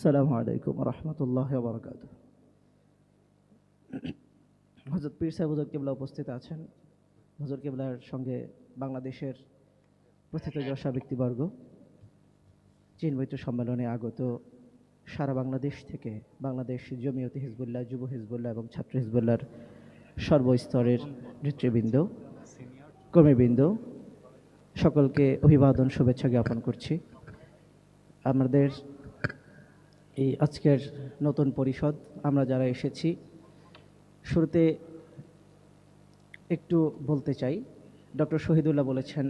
আসসালামু আলাইকুম রহমতুল্লাহ বরকাত হজরত পীর সাহেব হুজুর কেবলা উপস্থিত আছেন। হুজুর কেবলার সঙ্গে বাংলাদেশের প্রথিত যশা ব্যক্তিবর্গ। চিনবৈত সম্মেলনে আগত সারা বাংলাদেশ থেকে বাংলাদেশ জমিয়তে হিজবুল্লাহ, যুব হিজবুল্লাহ এবং ছাত্র হিজবুল্লাহর সর্বস্তরের নেতৃবৃন্দ, কর্মীবৃন্দ, সকলকে অভিবাদন, শুভেচ্ছা জ্ঞাপন করছি। আমাদের এই আজকের নতুন পরিষদ, আমরা যারা এসেছি, শুরুতে একটু বলতে চাই। ডক্টর শহীদুল্লাহ বলেছেন,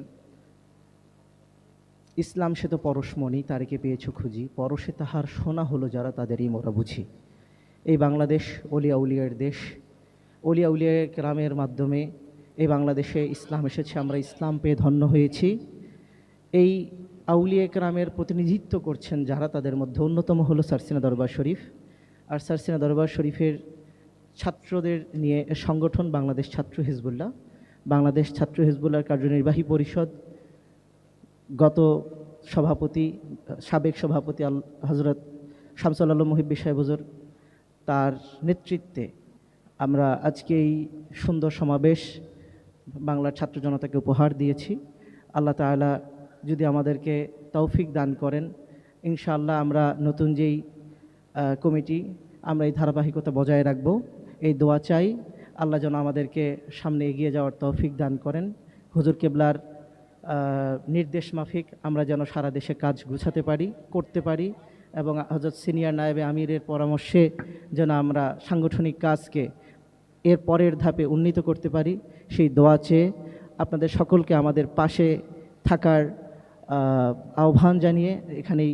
ইসলাম সে তো পরশমণি, তারিখে পেয়েছ খুঁজি। পরশে তাহার সোনা হলো যারা তাদেরই মোরা বুঝি। এই বাংলাদেশ অলিয়া উলিয়ার দেশ, অলিয়া উলিয়া গ্রামের মাধ্যমে এই বাংলাদেশে ইসলাম এসেছে। আমরা ইসলাম পেয়ে ধন্য হয়েছি। এই আউলিয়া গ্রামের প্রতিনিধিত্ব করছেন যারা তাদের মধ্যে অন্যতম হলো সারসিনা দরবার শরীফ। আর সারসিনা দরবার শরীফের ছাত্রদের নিয়ে সংগঠন বাংলাদেশ ছাত্র হিজবুল্লাহ। বাংলাদেশ ছাত্র হিজবুল্লাহর কার্যনির্বাহী পরিষদ, গত সভাপতি, সাবেক সভাপতি আল হজরত শামসুল আলম মহিব্বি সাহেব তার নেতৃত্বে আমরা আজকে এই সুন্দর সমাবেশ বাংলার ছাত্র জনতাকে উপহার দিয়েছি। আল্লাহ তাআলা যদি আমাদেরকে তৌফিক দান করেন, ইনশাআল্লাহ আমরা নতুন যেই কমিটি, আমরা এই ধারাবাহিকতা বজায় রাখব। এই দোয়া চাই, আল্লাহ যেন আমাদেরকে সামনে এগিয়ে যাওয়ার তৌফিক দান করেন। হুজুর কেবলার নির্দেশ মাফিক আমরা যেন সারা দেশে কাজ গুছাতে পারি, করতে পারি এবং হজরত সিনিয়র নায়েবে আমিরের পরামর্শে যেন আমরা সাংগঠনিক কাজকে এর পরের ধাপে উন্নীত করতে পারি। সেই দোয়া চেয়ে আপনাদের সকলকে আমাদের পাশে থাকার আহ্বান জানিয়ে এখানেই